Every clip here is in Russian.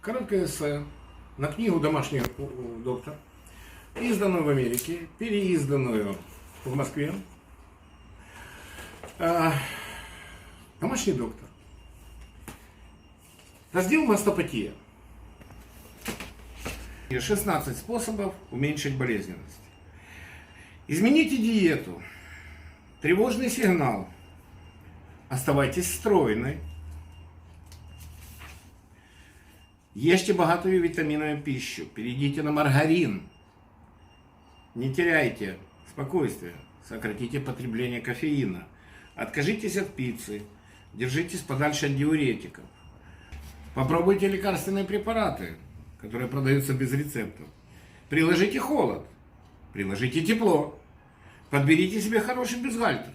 Короткое эссе на книгу «Домашний доктор», изданную в Америке, переизданную в Москве. А, Домашний доктор. Раздел мастопатия. И 16 способов уменьшить болезненность. Измените диету. Тревожный сигнал. Оставайтесь стройной. Ешьте богатую витаминами пищу. Перейдите на маргарин. Не теряйте спокойствие. Сократите потребление кофеина. Откажитесь от пиццы. Держитесь подальше от диуретиков. Попробуйте лекарственные препараты, которые продаются без рецептов. Приложите холод. Приложите тепло. Подберите себе хороший бюстгальтер.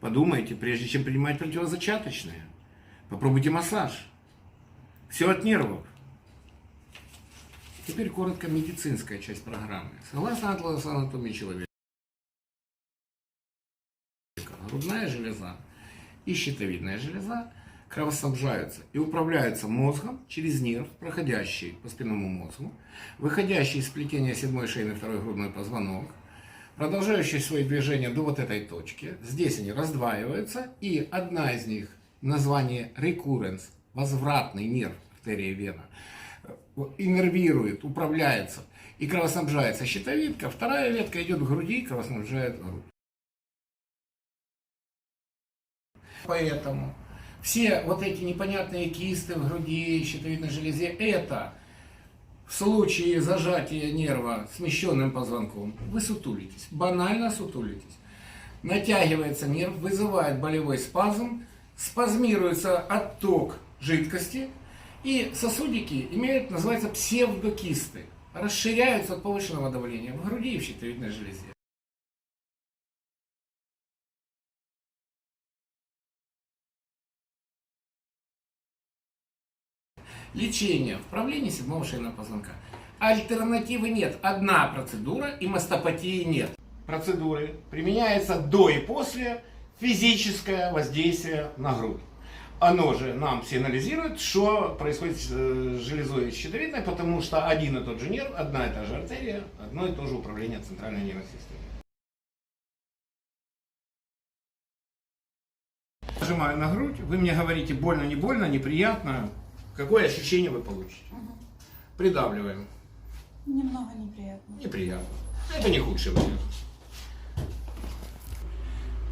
Подумайте, прежде чем принимать противозачаточные. Попробуйте массаж. Все от нервов. Теперь коротко медицинская часть программы. Согласно атласу анатомии человека, грудная железа и щитовидная железа кровоснабжаются и управляются мозгом через нерв, проходящий по спинному мозгу, выходящий из сплетения седьмой шейный второй грудной позвонок, продолжающий свои движения до вот этой точки. Здесь они раздваиваются, и одна из них, название recurrence, возвратный нерв, артерия вена, э, иннервирует, управляется и кровоснабжается щитовидка. Вторая ветка идет к груди и кровоснабжает грудь. Поэтому все вот эти непонятные кисты в груди, щитовидной железе, это в случае зажатия нерва смещенным позвонком вы сутулитесь, банально сутулитесь. Натягивается нерв, вызывает болевой спазм, спазмируется отток жидкости, и сосудики имеют, называется, псевдокисты. Расширяются от повышенного давления в груди и в щитовидной железе. Лечение, вправление седьмого шейного позвонка. Альтернативы нет. Одна процедура и мастопатии нет. Процедуры применяется до и после физическое воздействие на грудь. Оно же нам сигнализирует, что происходит с э, железой щитовидной, потому что один и тот же нерв, одна и та же артерия, одно и то же управление центральной нервной системой. Нажимаю на грудь, вы мне говорите больно, не больно, неприятно. Какое ощущение вы получите? Придавливаем. Немного неприятно. Неприятно. Это не худший вариант.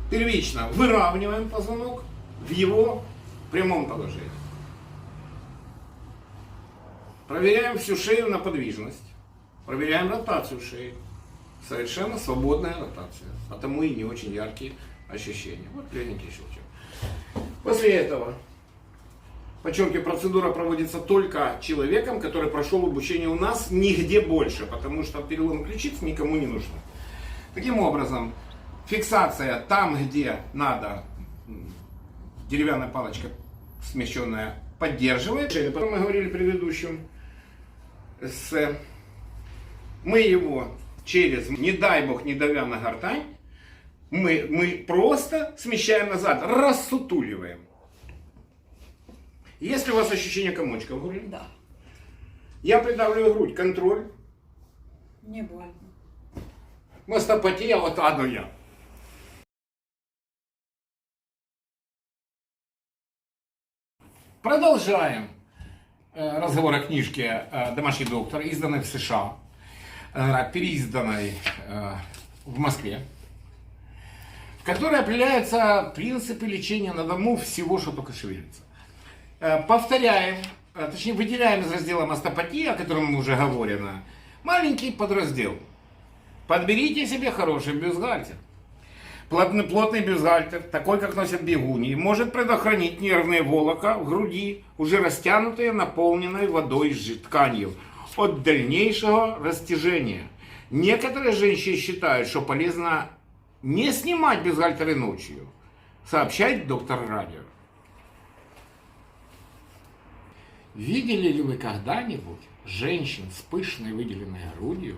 Первично выравниваем позвонок в его прямом положении. Проверяем всю шею на подвижность. Проверяем ротацию шеи. Совершенно свободная ротация. Потому и не очень яркие ощущения. Вот легенький щелчок. После этого, подчеркиваю, процедура проводится только человеком, который прошел обучение у нас, нигде больше, потому что перелом ключиц никому не нужно. Таким образом, фиксация там, где надо, деревянная палочка смещенная поддерживает. О котором мы говорили в предыдущем эссе. Мы его через, не дай бог, не давя на гортань, мы, мы просто смещаем назад, рассутуливаем. Есть ли у вас ощущение комочка в груди? Да. Я придавливаю грудь, контроль, Не больно. мастопатия, вот одно я. Продолжаем э, разговор о книжке э, «Домашний доктор», изданной в США, э, переизданной в Москве, в которой определяются принципы лечения на дому всего, что только шевелится. Повторяем, точнее выделяем из раздела мастопатия, о котором уже говорено, маленький подраздел. Подберите себе хороший бюстгальтер. Плотный, плотный бюстгальтер, такой, как носят бегуни, может предохранить нервные волока в груди, уже растянутые, наполненной водой тканью, от дальнейшего растяжения. Некоторые женщины считают, что полезно не снимать бюстгальтеры ночью, сообщает доктор радио. Видели ли вы когда-нибудь женщин с пышной выделенной грудью,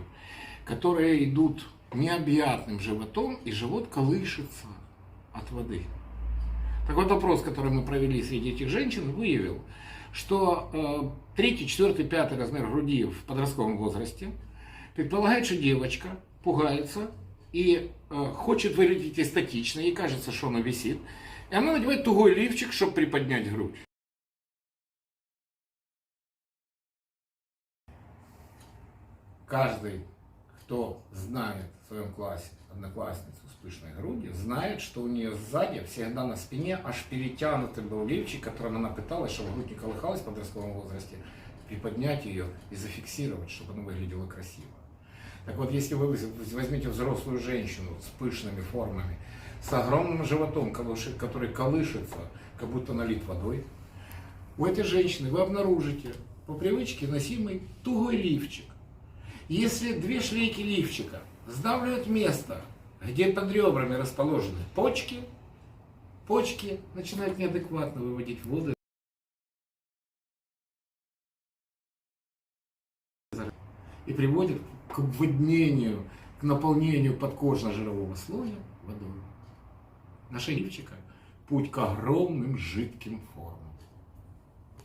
которые идут необъятным животом, и живот колышется от воды? Так вот, опрос, который мы провели среди этих женщин, выявил, что э, третий, четвертый, пятый размер груди в подростковом возрасте предполагает, что девочка пугается и э, хочет выглядеть эстетично, ей кажется, что она висит, и она надевает тугой лифчик, чтобы приподнять грудь. Каждый, кто знает в своем классе одноклассницу с пышной грудью, знает, что у нее сзади всегда на спине аж перетянутый был лифчик, которым она пыталась, чтобы грудь не колыхалась в подростковом возрасте, приподнять ее и зафиксировать, чтобы она выглядела красиво. Так вот, если вы возьмете взрослую женщину с пышными формами, с огромным животом, который колышется, как будто налит водой, у этой женщины вы обнаружите по привычке носимый тугой лифчик. Если две шлейки лифчика сдавливают место, где под ребрами расположены почки, почки начинают неадекватно выводить воду и приводит к обводнению, к наполнению подкожно-жирового слоя водой. Наша лифчика – путь к огромным жидким формам.